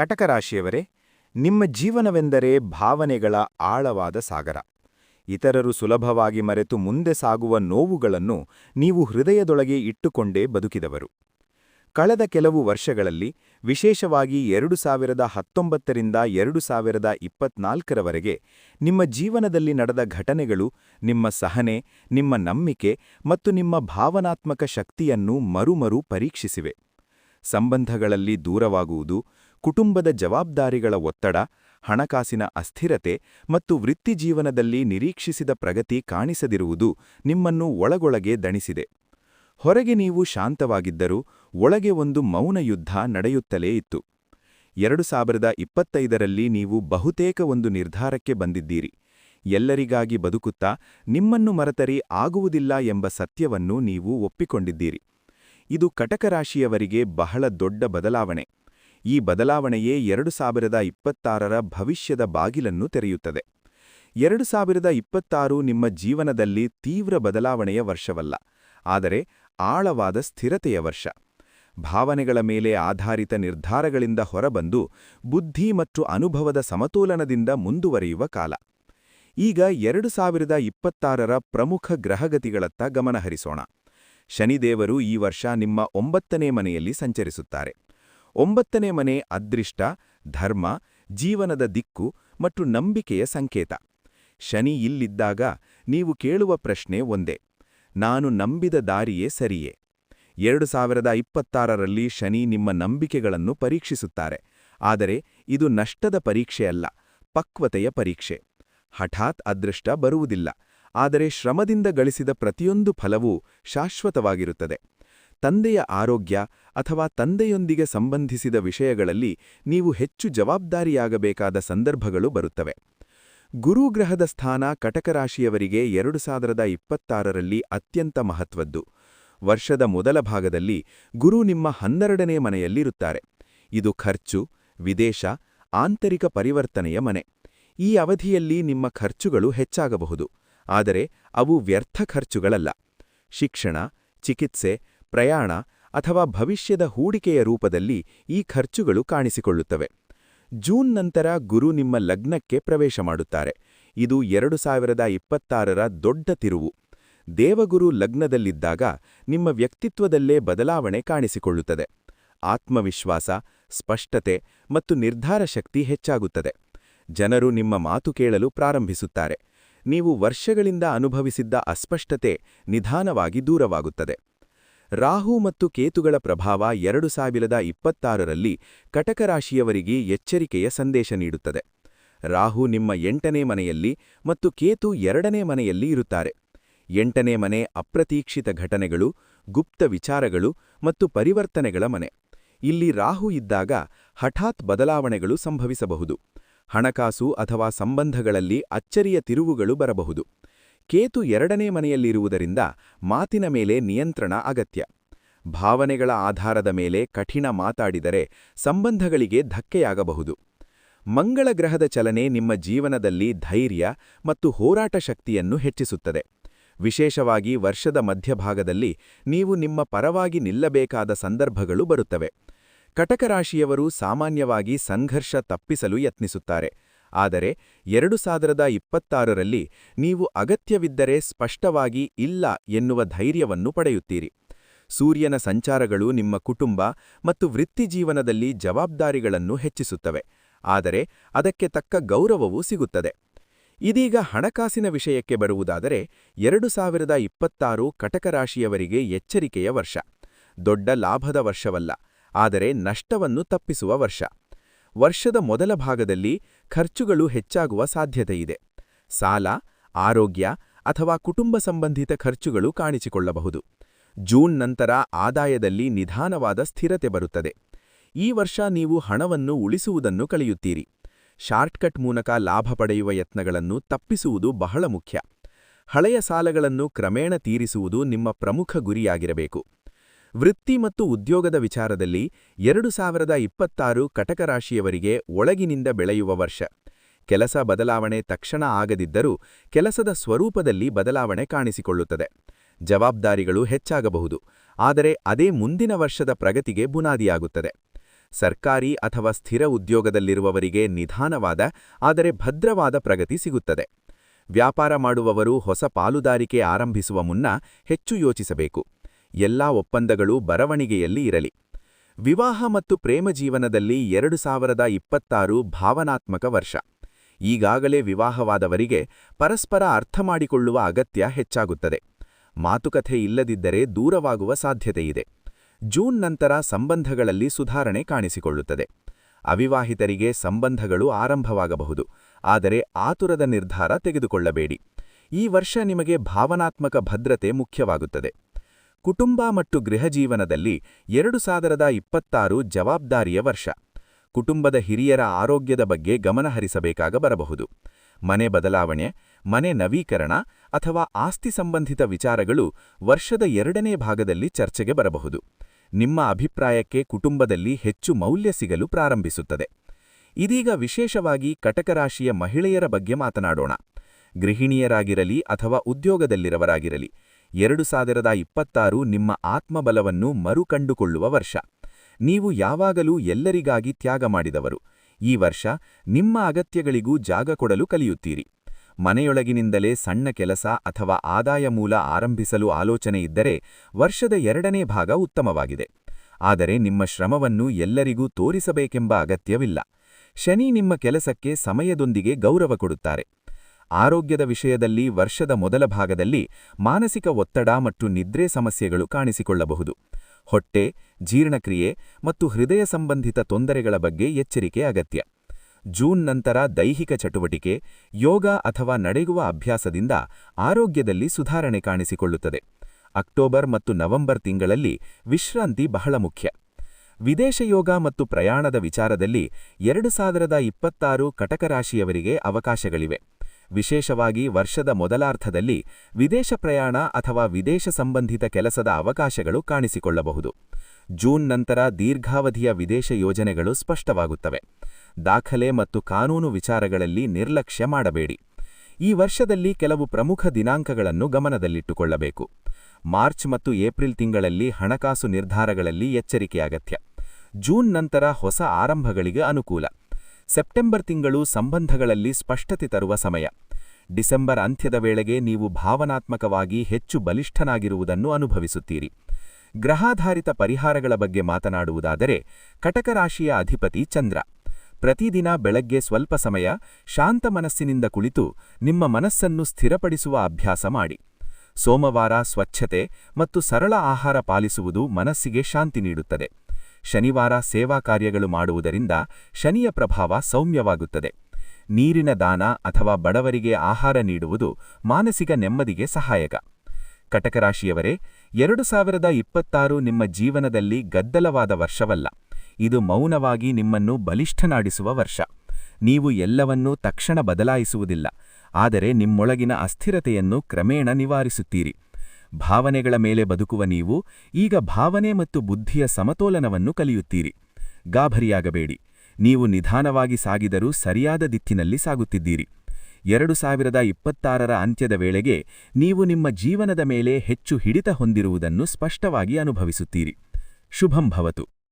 ಕಟಕರಾಶಿಯವರೇ, ನಿಮ್ಮ ಜೀವನವೆಂದರೆ ಭಾವನೆಗಳ ಆಳವಾದ ಸಾಗರ. ಇತರರು ಸುಲಭವಾಗಿ ಮರೆತು ಮುಂದೆ ಸಾಗುವ ನೋವುಗಳನ್ನು ನೀವು ಹೃದಯದೊಳಗೆ ಇಟ್ಟುಕೊಂಡೇ ಬದುಕಿದವರು. ಕಳೆದ ಕೆಲವು ವರ್ಷಗಳಲ್ಲಿ, ವಿಶೇಷವಾಗಿ ಎರಡು ಸಾವಿರದ ಹತ್ತೊಂಬತ್ತರಿಂದ ಎರಡು ಸಾವಿರದ ಇಪ್ಪತ್ನಾಲ್ಕರವರೆಗೆ, ನಿಮ್ಮ ಜೀವನದಲ್ಲಿ ನಡೆದ ಘಟನೆಗಳು ನಿಮ್ಮ ಸಹನೆ, ನಿಮ್ಮ ನಂಬಿಕೆ ಮತ್ತು ನಿಮ್ಮ ಭಾವನಾತ್ಮಕ ಶಕ್ತಿಯನ್ನು ಮರುಮರು ಪರೀಕ್ಷಿಸಿವೆ. ಸಂಬಂಧಗಳಲ್ಲಿ ದೂರವಾಗುವುದು ಕುಟುಂಬದ ಜವಾಬ್ದಾರಿಗಳ ಒತ್ತಡ, ಹಣಕಾಸಿನ ಅಸ್ಥಿರತೆ ಮತ್ತು ವೃತ್ತಿಜೀವನದಲ್ಲಿ ನಿರೀಕ್ಷಿಸಿದ ಪ್ರಗತಿ ಕಾಣಿಸದಿರುವುದು ನಿಮ್ಮನ್ನು ಒಳಗೊಳಗೆ ದಣಿಸಿದೆ. ಹೊರಗೆ ನೀವು ಶಾಂತವಾಗಿದ್ದರೂ ಒಳಗೆ ಒಂದು ಮೌನ ಯುದ್ಧ ನಡೆಯುತ್ತಲೇ ಇತ್ತು. ಎರಡು ಸಾವಿರದ ಇಪ್ಪತ್ತೈದರಲ್ಲಿ ನೀವು ಬಹುತೇಕ ಒಂದು ನಿರ್ಧಾರಕ್ಕೆ ಬಂದಿದ್ದೀರಿ. ಎಲ್ಲರಿಗಾಗಿ ಬದುಕುತ್ತಾ ನಿಮ್ಮನ್ನು ಮರತರಿ ಆಗುವುದಿಲ್ಲ ಎಂಬ ಸತ್ಯವನ್ನು ನೀವು ಒಪ್ಪಿಕೊಂಡಿದ್ದೀರಿ. ಇದು ಕಟಕರಾಶಿಯವರಿಗೆ ಬಹಳ ದೊಡ್ಡ ಬದಲಾವಣೆ. ಈ ಬದಲಾವಣೆಯೇ ಎರಡು ಸಾವಿರದ ಇಪ್ಪತ್ತಾರರ ಭವಿಷ್ಯದ ಬಾಗಿಲನ್ನು ತೆರೆಯುತ್ತದೆ. ಎರಡು ಸಾವಿರದ ಇಪ್ಪತ್ತಾರು ನಿಮ್ಮ ಜೀವನದಲ್ಲಿ ತೀವ್ರ ಬದಲಾವಣೆಯ ವರ್ಷವಲ್ಲ, ಆದರೆ ಆಳವಾದ ಸ್ಥಿರತೆಯ ವರ್ಷ. ಭಾವನೆಗಳ ಮೇಲೆ ಆಧಾರಿತ ನಿರ್ಧಾರಗಳಿಂದ ಹೊರಬಂದು ಬುದ್ಧಿ ಮತ್ತು ಅನುಭವದ ಸಮತೋಲನದಿಂದ ಮುಂದುವರಿಯುವ ಕಾಲ. ಈಗ ಎರಡು ಸಾವಿರದ ಇಪ್ಪತ್ತಾರರ ಪ್ರಮುಖ ಗ್ರಹಗತಿಗಳತ್ತ ಗಮನಹರಿಸೋಣ. ಶನಿದೇವರು ಈ ವರ್ಷ ನಿಮ್ಮ ಒಂಬತ್ತನೇ ಮನೆಯಲ್ಲಿ ಸಂಚರಿಸುತ್ತಾರೆ. ಒಂಬತ್ತನೇ ಮನೆ ಅದೃಷ್ಟ, ಧರ್ಮ, ಜೀವನದ ದಿಕ್ಕು ಮತ್ತು ನಂಬಿಕೆಯ ಸಂಕೇತ. ಶನಿ ಇಲ್ಲಿದ್ದಾಗ ನೀವು ಕೇಳುವ ಪ್ರಶ್ನೆ ಒಂದೇ, ನಾನು ನಂಬಿದ ದಾರಿಯೇ ಸರಿಯೇ? ಎರಡು ಸಾವಿರದ ಇಪ್ಪತ್ತಾರರಲ್ಲಿ ಶನಿ ನಿಮ್ಮ ನಂಬಿಕೆಗಳನ್ನು ಪರೀಕ್ಷಿಸುತ್ತಾರೆ, ಆದರೆ ಇದು ನಷ್ಟದ ಪರೀಕ್ಷೆಯಲ್ಲ ಪಕ್ವತೆಯ ಪರೀಕ್ಷೆ. ಹಠಾತ್ ಅದೃಷ್ಟ ಬರುವುದಿಲ್ಲ, ಆದರೆ ಶ್ರಮದಿಂದ ಗಳಿಸಿದ ಪ್ರತಿಯೊಂದು ಫಲವೂ ಶಾಶ್ವತವಾಗಿರುತ್ತದೆ. ತಂದೆಯ ಆರೋಗ್ಯ ಅಥವಾ ತಂದೆಯೊಂದಿಗೆ ಸಂಬಂಧಿಸಿದ ವಿಷಯಗಳಲ್ಲಿ ನೀವು ಹೆಚ್ಚು ಜವಾಬ್ದಾರಿಯಾಗಬೇಕಾದ ಸಂದರ್ಭಗಳು ಬರುತ್ತವೆ. ಗುರುಗ್ರಹದ ಸ್ಥಾನ ಕಟಕರಾಶಿಯವರಿಗೆ ಎರಡು ಸಾವಿರದ ಇಪ್ಪತ್ತಾರರಲ್ಲಿ ಅತ್ಯಂತ ಮಹತ್ವದ್ದು. ವರ್ಷದ ಮೊದಲ ಭಾಗದಲ್ಲಿ ಗುರು ನಿಮ್ಮ ಹನ್ನೆರಡನೇ ಮನೆಯಲ್ಲಿರುತ್ತಾರೆ. ಇದು ಖರ್ಚು, ವಿದೇಶ, ಆಂತರಿಕ ಪರಿವರ್ತನೆಯ ಮನೆ. ಈ ಅವಧಿಯಲ್ಲಿ ನಿಮ್ಮ ಖರ್ಚುಗಳು ಹೆಚ್ಚಾಗಬಹುದು. ಆದರೆ ಅವು ವ್ಯರ್ಥ ಖರ್ಚುಗಳಲ್ಲ. ಶಿಕ್ಷಣ, ಚಿಕಿತ್ಸೆ ಪ್ರಯಾಣ ಅಥವಾ ಭವಿಷ್ಯದ ಹೂಡಿಕೆಯ ರೂಪದಲ್ಲಿ ಈ ಖರ್ಚುಗಳು ಕಾಣಿಸಿಕೊಳ್ಳುತ್ತವೆ. ಜೂನ್ ನಂತರ ಗುರು ನಿಮ್ಮ ಲಗ್ನಕ್ಕೆ ಪ್ರವೇಶ ಮಾಡುತ್ತಾರೆ. ಇದು ಎರಡು ಸಾವಿರದ ಇಪ್ಪತ್ತಾರರ ದೊಡ್ಡ ತಿರುವು. ದೇವಗುರು ಲಗ್ನದಲ್ಲಿದ್ದಾಗ ನಿಮ್ಮ ವ್ಯಕ್ತಿತ್ವದಲ್ಲೇ ಬದಲಾವಣೆ ಕಾಣಿಸಿಕೊಳ್ಳುತ್ತದೆ. ಆತ್ಮವಿಶ್ವಾಸ, ಸ್ಪಷ್ಟತೆ ಮತ್ತು ನಿರ್ಧಾರ ಶಕ್ತಿ ಹೆಚ್ಚಾಗುತ್ತದೆ. ಜನರು ನಿಮ್ಮ ಮಾತು ಕೇಳಲು ಪ್ರಾರಂಭಿಸುತ್ತಾರೆ. ನೀವು ವರ್ಷಗಳಿಂದ ಅನುಭವಿಸಿದ್ದ ಅಸ್ಪಷ್ಟತೆ ನಿಧಾನವಾಗಿ ದೂರವಾಗುತ್ತದೆ. ರಾಹು ಮತ್ತು ಕೇತುಗಳ ಪ್ರಭಾವ ಎರಡು ಸಾವಿರದ ಇಪ್ಪತ್ತಾರರಲ್ಲಿ ಕಟಕರಾಶಿಯವರಿಗೆ ಎಚ್ಚರಿಕೆಯ ಸಂದೇಶ ನೀಡುತ್ತದೆ. ರಾಹು ನಿಮ್ಮ ಎಂಟನೇ ಮನೆಯಲ್ಲಿ ಮತ್ತು ಕೇತು ಎರಡನೇ ಮನೆಯಲ್ಲಿ ಇರುತ್ತಾರೆ. ಎಂಟನೇ ಮನೆ ಅಪ್ರತೀಕ್ಷಿತ ಘಟನೆಗಳು, ಗುಪ್ತ ವಿಚಾರಗಳು ಮತ್ತು ಪರಿವರ್ತನೆಗಳ ಮನೆ. ಇಲ್ಲಿ ರಾಹು ಇದ್ದಾಗ ಹಠಾತ್ ಬದಲಾವಣೆಗಳು ಸಂಭವಿಸಬಹುದು. ಹಣಕಾಸು ಅಥವಾ ಸಂಬಂಧಗಳಲ್ಲಿ ಅಚ್ಚರಿಯ ತಿರುವುಗಳು ಬರಬಹುದು. ಕೇತು ಎರಡನೇ ಮನೆಯಲ್ಲಿರುವುದರಿಂದ ಮಾತಿನ ಮೇಲೆ ನಿಯಂತ್ರಣ ಅಗತ್ಯ. ಭಾವನೆಗಳ ಆಧಾರದ ಮೇಲೆ ಕಠಿಣ ಮಾತಾಡಿದರೆ ಸಂಬಂಧಗಳಿಗೆ ಧಕ್ಕೆಯಾಗಬಹುದು. ಮಂಗಳ ಗ್ರಹದ ಚಲನೆ ನಿಮ್ಮ ಜೀವನದಲ್ಲಿ ಧೈರ್ಯ ಮತ್ತು ಹೋರಾಟ ಶಕ್ತಿಯನ್ನು ಹೆಚ್ಚಿಸುತ್ತದೆ. ವಿಶೇಷವಾಗಿ ವರ್ಷದ ಮಧ್ಯಭಾಗದಲ್ಲಿ ನೀವು ನಿಮ್ಮ ಪರವಾಗಿ ನಿಲ್ಲಬೇಕಾದ ಸಂದರ್ಭಗಳು ಬರುತ್ತವೆ. ಕಟಕರಾಶಿಯವರು ಸಾಮಾನ್ಯವಾಗಿ ಸಂಘರ್ಷ ತಪ್ಪಿಸಲು ಯತ್ನಿಸುತ್ತಾರೆ. ಆದರೆ ಎರಡು ಸಾವಿರದ ಇಪ್ಪತ್ತಾರರಲ್ಲಿ ನೀವು ಅಗತ್ಯವಿದ್ದರೆ ಸ್ಪಷ್ಟವಾಗಿ ಇಲ್ಲ ಎನ್ನುವ ಧೈರ್ಯವನ್ನು ಪಡೆಯುತ್ತೀರಿ. ಸೂರ್ಯನ ಸಂಚಾರಗಳು ನಿಮ್ಮ ಕುಟುಂಬ ಮತ್ತು ವೃತ್ತಿಜೀವನದಲ್ಲಿ ಜವಾಬ್ದಾರಿಗಳನ್ನು ಹೆಚ್ಚಿಸುತ್ತವೆ, ಆದರೆ ಅದಕ್ಕೆ ತಕ್ಕ ಗೌರವವೂ ಸಿಗುತ್ತದೆ. ಇದೀಗ ಹಣಕಾಸಿನ ವಿಷಯಕ್ಕೆ ಬರುವುದಾದರೆ ಎರಡು ಸಾವಿರದ ಇಪ್ಪತ್ತಾರು ಕಟಕರಾಶಿಯವರಿಗೆ ಎಚ್ಚರಿಕೆಯ ವರ್ಷ, ದೊಡ್ಡ ಲಾಭದ ವರ್ಷವಲ್ಲ, ಆದರೆ ನಷ್ಟವನ್ನು ತಪ್ಪಿಸುವ ವರ್ಷ. ವರ್ಷದ ಮೊದಲ ಭಾಗದಲ್ಲಿ ಖರ್ಚುಗಳು ಹೆಚ್ಚಾಗುವ ಸಾಧ್ಯತೆಯಿದೆ. ಸಾಲ, ಆರೋಗ್ಯ ಅಥವಾ ಕುಟುಂಬ ಸಂಬಂಧಿತ ಖರ್ಚುಗಳು ಕಾಣಿಸಿಕೊಳ್ಳಬಹುದು. ಜೂನ್ ನಂತರ ಆದಾಯದಲ್ಲಿ ನಿಧಾನವಾದ ಸ್ಥಿರತೆ ಬರುತ್ತದೆ. ಈ ವರ್ಷ ನೀವು ಹಣವನ್ನು ಉಳಿಸುವುದನ್ನು ಕಳೆಯುತ್ತೀರಿ. ಶಾರ್ಟ್ಕಟ್ ಮೂಲಕ ಲಾಭ ಪಡೆಯುವ ಯತ್ನಗಳನ್ನು ತಪ್ಪಿಸುವುದು ಬಹಳ ಮುಖ್ಯ. ಹಳೆಯ ಸಾಲಗಳನ್ನು ಕ್ರಮೇಣ ತೀರಿಸುವುದು ನಿಮ್ಮ ಪ್ರಮುಖ ಗುರಿಯಾಗಿರಬೇಕು. ವೃತ್ತಿ ಮತ್ತು ಉದ್ಯೋಗದ ವಿಚಾರದಲ್ಲಿ ಎರಡು ಸಾವಿರದ ಇಪ್ಪತ್ತಾರು ಕಟಕರಾಶಿಯವರಿಗೆ ಒಳಗಿನಿಂದ ಬೆಳೆಯುವ ವರ್ಷ. ಕೆಲಸ ಬದಲಾವಣೆ ತಕ್ಷಣ ಆಗದಿದ್ದರೂ ಕೆಲಸದ ಸ್ವರೂಪದಲ್ಲಿ ಬದಲಾವಣೆ ಕಾಣಿಸಿಕೊಳ್ಳುತ್ತದೆ. ಜವಾಬ್ದಾರಿಗಳು ಹೆಚ್ಚಾಗಬಹುದು, ಆದರೆ ಅದೇ ಮುಂದಿನ ವರ್ಷದ ಪ್ರಗತಿಗೆ ಬುನಾದಿಯಾಗುತ್ತದೆ. ಸರ್ಕಾರಿ ಅಥವಾ ಸ್ಥಿರ ಉದ್ಯೋಗದಲ್ಲಿರುವವರಿಗೆ ನಿಧಾನವಾದ, ಆದರೆ ಭದ್ರವಾದ ಪ್ರಗತಿ ಸಿಗುತ್ತದೆ. ವ್ಯಾಪಾರ ಮಾಡುವವರು ಹೊಸ ಪಾಲುದಾರಿಕೆ ಆರಂಭಿಸುವ ಮುನ್ನ ಹೆಚ್ಚು ಯೋಚಿಸಬೇಕು. ಎಲ್ಲಾ ಒಪ್ಪಂದಗಳು ಬರವಣಿಗೆಯಲ್ಲಿ ಇರಲಿ. ವಿವಾಹ ಮತ್ತು ಪ್ರೇಮ ಜೀವನದಲ್ಲಿ ಎರಡು ಸಾವಿರದ ಇಪ್ಪತ್ತಾರು ಭಾವನಾತ್ಮಕ ವರ್ಷ. ಈಗಾಗಲೇ ವಿವಾಹವಾದವರಿಗೆ ಪರಸ್ಪರ ಅರ್ಥ ಮಾಡಿಕೊಳ್ಳುವ ಅಗತ್ಯ ಹೆಚ್ಚಾಗುತ್ತದೆ. ಮಾತುಕತೆ ಇಲ್ಲದಿದ್ದರೆ ದೂರವಾಗುವ ಸಾಧ್ಯತೆಯಿದೆ. ಜೂನ್ ನಂತರ ಸಂಬಂಧಗಳಲ್ಲಿ ಸುಧಾರಣೆ ಕಾಣಿಸಿಕೊಳ್ಳುತ್ತದೆ. ಅವಿವಾಹಿತರಿಗೆ ಸಂಬಂಧಗಳು ಆರಂಭವಾಗಬಹುದು. ಆದರೆ ಆತುರದ ನಿರ್ಧಾರ ತೆಗೆದುಕೊಳ್ಳಬೇಡಿ. ಈ ವರ್ಷ ನಿಮಗೆ ಭಾವನಾತ್ಮಕ ಭದ್ರತೆ ಮುಖ್ಯವಾಗುತ್ತದೆ. ಕುಟುಂಬ ಮತ್ತು ಗೃಹಜೀವನದಲ್ಲಿ ಎರಡು ಸಾವಿರದ ಇಪ್ಪತ್ತಾರು ಜವಾಬ್ದಾರಿಯ ವರ್ಷ. ಕುಟುಂಬದ ಹಿರಿಯರ ಆರೋಗ್ಯದ ಬಗ್ಗೆ ಗಮನಹರಿಸಬೇಕಾಗ ಬರಬಹುದು. ಮನೆ ಬದಲಾವಣೆ, ಮನೆ ನವೀಕರಣ ಅಥವಾ ಆಸ್ತಿ ಸಂಬಂಧಿತ ವಿಚಾರಗಳು ವರ್ಷದ ಎರಡನೇ ಭಾಗದಲ್ಲಿ ಚರ್ಚೆಗೆ ಬರಬಹುದು. ನಿಮ್ಮ ಅಭಿಪ್ರಾಯಕ್ಕೆ ಕುಟುಂಬದಲ್ಲಿ ಹೆಚ್ಚು ಮೌಲ್ಯ ಸಿಗಲು ಪ್ರಾರಂಭಿಸುತ್ತದೆ. ಇದೀಗ ವಿಶೇಷವಾಗಿ ಕಟಕರಾಶಿಯ ಮಹಿಳೆಯರ ಬಗ್ಗೆ ಮಾತನಾಡೋಣ. ಗೃಹಿಣಿಯರಾಗಿರಲಿ ಅಥವಾ ಉದ್ಯೋಗದಲ್ಲಿರವರಾಗಿರಲಿ ಎರಡು ಸಾವಿರದ ಇಪ್ಪತ್ತಾರು ನಿಮ್ಮ ಆತ್ಮಬಲವನ್ನು ಮರುಕಂಡುಕೊಳ್ಳುವ ವರ್ಷ. ನೀವು ಯಾವಾಗಲೂ ಎಲ್ಲರಿಗಾಗಿ ತ್ಯಾಗ ಮಾಡಿದವರು. ಈ ವರ್ಷ ನಿಮ್ಮ ಅಗತ್ಯಗಳಿಗೂ ಜಾಗ ಕೊಡಲು ಕಲಿಯುತ್ತೀರಿ. ಮನೆಯೊಳಗಿನಿಂದಲೇ ಸಣ್ಣ ಕೆಲಸ ಅಥವಾ ಆದಾಯ ಮೂಲ ಆರಂಭಿಸಲು ಆಲೋಚನೆಯಿದ್ದರೆ ವರ್ಷದ ಎರಡನೇ ಭಾಗ ಉತ್ತಮವಾಗಿದೆ. ಆದರೆ ನಿಮ್ಮ ಶ್ರಮವನ್ನು ಎಲ್ಲರಿಗೂ ತೋರಿಸಬೇಕೆಂಬ ಅಗತ್ಯವಿಲ್ಲ. ಶನಿ ನಿಮ್ಮ ಕೆಲಸಕ್ಕೆ ಸಮಯದೊಂದಿಗೆ ಗೌರವ ಕೊಡುತ್ತಾರೆ. ಆರೋಗ್ಯದ ವಿಷಯದಲ್ಲಿ ವರ್ಷದ ಮೊದಲ ಭಾಗದಲ್ಲಿ ಮಾನಸಿಕ ಒತ್ತಡ ಮತ್ತು ನಿದ್ರೆ ಸಮಸ್ಯೆಗಳು ಕಾಣಿಸಿಕೊಳ್ಳಬಹುದು. ಹೊಟ್ಟೆ, ಜೀರ್ಣಕ್ರಿಯೆ ಮತ್ತು ಹೃದಯ ಸಂಬಂಧಿತ ತೊಂದರೆಗಳ ಬಗ್ಗೆ ಎಚ್ಚರಿಕೆ ಅಗತ್ಯ. ಜೂನ್ ನಂತರ ದೈಹಿಕ ಚಟುವಟಿಕೆ, ಯೋಗ ಅಥವಾ ನಡೆಯುವ ಅಭ್ಯಾಸದಿಂದ ಆರೋಗ್ಯದಲ್ಲಿ ಸುಧಾರಣೆ ಕಾಣಿಸಿಕೊಳ್ಳುತ್ತದೆ. ಅಕ್ಟೋಬರ್ ಮತ್ತು ನವೆಂಬರ್ ತಿಂಗಳಲ್ಲಿ ವಿಶ್ರಾಂತಿ ಬಹಳ ಮುಖ್ಯ. ವಿದೇಶ ಯೋಗ ಮತ್ತು ಪ್ರಯಾಣದ ವಿಚಾರದಲ್ಲಿ ಎರಡು ಸಾವಿರದ ಇಪ್ಪತ್ತಾರು ಕಟಕರಾಶಿಯವರಿಗೆ ಅವಕಾಶಗಳಿವೆ. ವಿಶೇಷವಾಗಿ ವರ್ಷದ ಮೊದಲಾರ್ಥದಲ್ಲಿ ವಿದೇಶ ಪ್ರಯಾಣ ಅಥವಾ ವಿದೇಶ ಸಂಬಂಧಿತ ಕೆಲಸದ ಅವಕಾಶಗಳು ಕಾಣಿಸಿಕೊಳ್ಳಬಹುದು. ಜೂನ್ ನಂತರ ದೀರ್ಘಾವಧಿಯ ವಿದೇಶ ಯೋಜನೆಗಳು ಸ್ಪಷ್ಟವಾಗುತ್ತವೆ. ದಾಖಲೆ ಮತ್ತು ಕಾನೂನು ವಿಚಾರಗಳಲ್ಲಿ ನಿರ್ಲಕ್ಷ್ಯ ಮಾಡಬೇಡಿ. ಈ ವರ್ಷದಲ್ಲಿ ಕೆಲವು ಪ್ರಮುಖ ದಿನಾಂಕಗಳನ್ನು ಗಮನದಲ್ಲಿಟ್ಟುಕೊಳ್ಳಬೇಕು. ಮಾರ್ಚ್ ಮತ್ತು ಏಪ್ರಿಲ್ ತಿಂಗಳಲ್ಲಿ ಹಣಕಾಸು ನಿರ್ಧಾರಗಳಲ್ಲಿ ಎಚ್ಚರಿಕೆ ಅಗತ್ಯ. ಜೂನ್ ನಂತರ ಹೊಸ ಆರಂಭಗಳಿಗೆ ಅನುಕೂಲ. ಸೆಪ್ಟೆಂಬರ್ ತಿಂಗಳು ಸಂಬಂಧಗಳಲ್ಲಿ ಸ್ಪಷ್ಟತೆ ತರುವ ಸಮಯ. ಡಿಸೆಂಬರ್ ಅಂತ್ಯದ ವೇಳೆಗೆ ನೀವು ಭಾವನಾತ್ಮಕವಾಗಿ ಹೆಚ್ಚು ಬಲಿಷ್ಠನಾಗಿರುವುದನ್ನು ಅನುಭವಿಸುತ್ತೀರಿ. ಗ್ರಹಾಧಾರಿತ ಪರಿಹಾರಗಳ ಬಗ್ಗೆ ಮಾತನಾಡುವುದಾದರೆ, ಕಟಕರಾಶಿಯ ಅಧಿಪತಿ ಚಂದ್ರ. ಪ್ರತಿದಿನ ಬೆಳಗ್ಗೆ ಸ್ವಲ್ಪ ಸಮಯ ಶಾಂತ ಮನಸ್ಸಿನಿಂದ ಕುಳಿತು ನಿಮ್ಮ ಮನಸ್ಸನ್ನು ಸ್ಥಿರಪಡಿಸುವ ಅಭ್ಯಾಸ ಮಾಡಿ. ಸೋಮವಾರ ಸ್ವಚ್ಛತೆ ಮತ್ತು ಸರಳ ಆಹಾರ ಪಾಲಿಸುವುದು ಮನಸ್ಸಿಗೆ ಶಾಂತಿ ನೀಡುತ್ತದೆ. ಶನಿವಾರ ಸೇವಾ ಕಾರ್ಯಗಳು ಮಾಡುವುದರಿಂದ ಶನಿಯ ಪ್ರಭಾವ ಸೌಮ್ಯವಾಗುತ್ತದೆ. ನೀರಿನ ದಾನ ಅಥವಾ ಬಡವರಿಗೆ ಆಹಾರ ನೀಡುವುದು ಮಾನಸಿಕ ನೆಮ್ಮದಿಗೆ ಸಹಾಯಕ. ಕಟಕರಾಶಿಯವರೇ, ಎರಡು ಸಾವಿರದ ಇಪ್ಪತ್ತಾರು ನಿಮ್ಮ ಜೀವನದಲ್ಲಿ ಗದ್ದಲವಾದ ವರ್ಷವಲ್ಲ. ಇದು ಮೌನವಾಗಿ ನಿಮ್ಮನ್ನು ಬಲಿಷ್ಠನಾಡಿಸುವ ವರ್ಷ. ನೀವು ಎಲ್ಲವನ್ನೂ ತಕ್ಷಣ ಬದಲಾಯಿಸುವುದಿಲ್ಲ. ಆದರೆ ನಿಮ್ಮೊಳಗಿನ ಅಸ್ಥಿರತೆಯನ್ನು ಕ್ರಮೇಣ ನಿವಾರಿಸುತ್ತೀರಿ. ಭಾವನೆಗಳ ಮೇಲೆ ಬದುಕುವ ನೀವು ಈಗ ಭಾವನೆ ಮತ್ತು ಬುದ್ಧಿಯ ಸಮತೋಲನವನ್ನು ಕಲಿಯುತ್ತೀರಿ. ಗಾಭರಿಯಾಗಬೇಡಿ ನೀವು ನಿಧಾನವಾಗಿ ಸಾಗಿದರೂ ಸರಿಯಾದ ದಿಕ್ಕಿನಲ್ಲಿ ಸಾಗುತ್ತಿದ್ದೀರಿ. ಎರಡು ಸಾವಿರದ ಇಪ್ಪತ್ತಾರರ ಅಂತ್ಯದ ವೇಳೆಗೆ ನೀವು ನಿಮ್ಮ ಜೀವನದ ಮೇಲೆ ಹೆಚ್ಚು ಹಿಡಿತ ಹೊಂದಿರುವುದನ್ನು ಸ್ಪಷ್ಟವಾಗಿ ಅನುಭವಿಸುತ್ತೀರಿ. ಶುಭಂ ಭವತು.